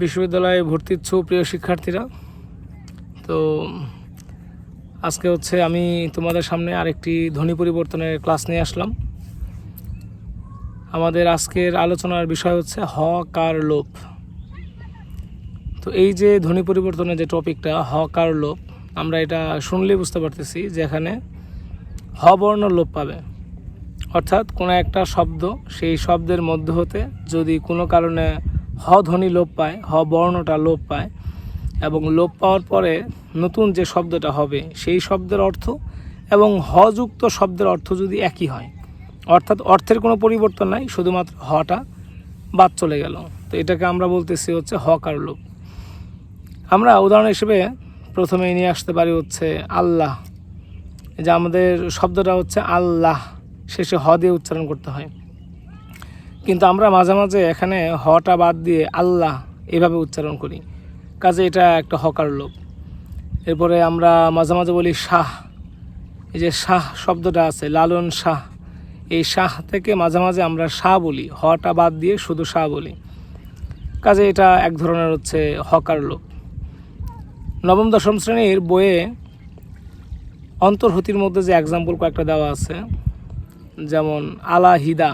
বিশ্ববিদ্যালয়ে ভর্তি ইচ্ছু প্রিয় শিক্ষার্থীরা। তো আজকে হচ্ছে আমি তোমাদের সামনে আরেকটি ধ্বনি পরিবর্তনের ক্লাস নিয়ে আসলাম। আমাদের আজকের আলোচনার বিষয় হচ্ছে হ কার লোপ তো এই যে ধ্বনি পরিবর্তনের যে টপিকটা হ কার লোপ আমরা এটা শুনলেই বুঝতে পারতেছি যে এখানে হ বর্ণ লোপ পাবে। অর্থাৎ কোনো একটা শব্দ সেই শব্দের মধ্য হতে যদি কোনো কারণে হ ধ্বনি লোপ পায়, হ বর্ণটা লোপ পায় এবং লোপ পাওয়ার পরে নতুন যে শব্দটা হবে সেই শব্দের অর্থ এবং হযুক্ত শব্দের অর্থ যদি একই হয়। অর্থাৎ অর্থের কোনো পরিবর্তন নাই, শুধুমাত্র হটা বাদ চলে গেল। তো এটাকে আমরা বলতেছি হচ্ছে হকার লোপ। আমরা উদাহরণ হিসেবে প্রথমে নিয়ে আসতে পারি হচ্ছে আল্লাহ। যে আমাদের শব্দটা হচ্ছে আল্লাহ। শেষে হ দিয়ে উচ্চারণ করতে হয়। কিন্তু আমরা মাঝে মাঝে এখানে হটা বাদ দিয়ে আল্লাহ এভাবে উচ্চারণ করি। কাজে এটা একটা হকার লোপ এরপরে আমরা মাঝে মাঝে বলি শাহ। এই যে শাহ শব্দটা আছে, লালন শাহ। এই শাহ থেকে মাঝে মাঝে আমরা শাহ বলি, হটা বাদ দিয়ে শুধু শাহ বলি। কাজে এটা এক ধরনের হচ্ছে হকার লোপ নবম, দশম শ্রেণির বইয়ে অন্তর্হতির মধ্যে যে এক্সাম্পল কয়েকটা দেওয়া আছে, যেমন আলাহিদা।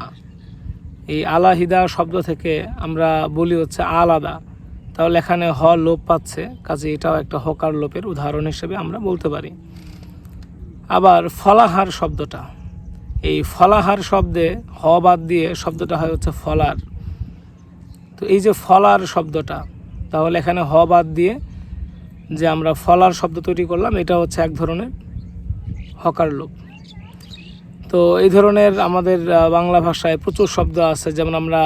এই আলাহিদা শব্দ থেকে আমরা বলি হচ্ছে আলাদা। তাহলে এখানে হ লোপ পাচ্ছে, কাজে এটাও একটা হকার লোপের উদাহরণ হিসেবে আমরা বলতে পারি। আবার ফলাহার শব্দটা, এই ফলাহার শব্দে হ বাদ দিয়ে শব্দটা হয় হচ্ছে ফলার। তো এই যে ফলার শব্দটা, তাহলে এখানে হ বাদ দিয়ে যে আমরা ফলার শব্দ তৈরি করলাম, এটা হচ্ছে এক ধরনের হকার লোপ। তো এই ধরনের আমাদের বাংলা ভাষায় প্রচুর শব্দ আছে, যেমন আমরা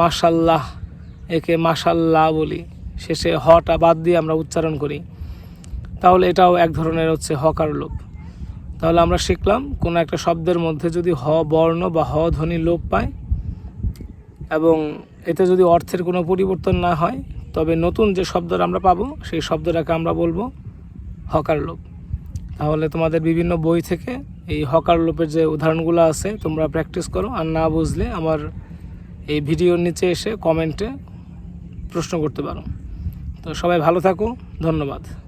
মাশাল্লাহ, একে মাশাল্লাহ বলি। শেষে হটা বাদ দিয়ে আমরা উচ্চারণ করি। তাহলে এটাও এক ধরনের হচ্ছে হকার লোপ। তাহলে আমরা শিখলাম, কোনো একটা শব্দের মধ্যে যদি হ বর্ণ বা হ ধ্বনি লোপ পায়, এবং এতে যদি অর্থের কোনো পরিবর্তন না হয়, তবে নতুন যে শব্দটা আমরা পাবো, সেই শব্দটাকে আমরা বলব হকার লোপ। তাহলে তোমাদের বিভিন্ন বই থেকে এই হকার লোপের যে উদাহরণগুলো আছে, তোমরা প্র্যাকটিস করো। আর না বুঝলে আমার এই ভিডিওর নিচে এসে কমেন্টে প্রশ্ন করতে পারো। তো সবাই ভালো থাকো। ধন্যবাদ।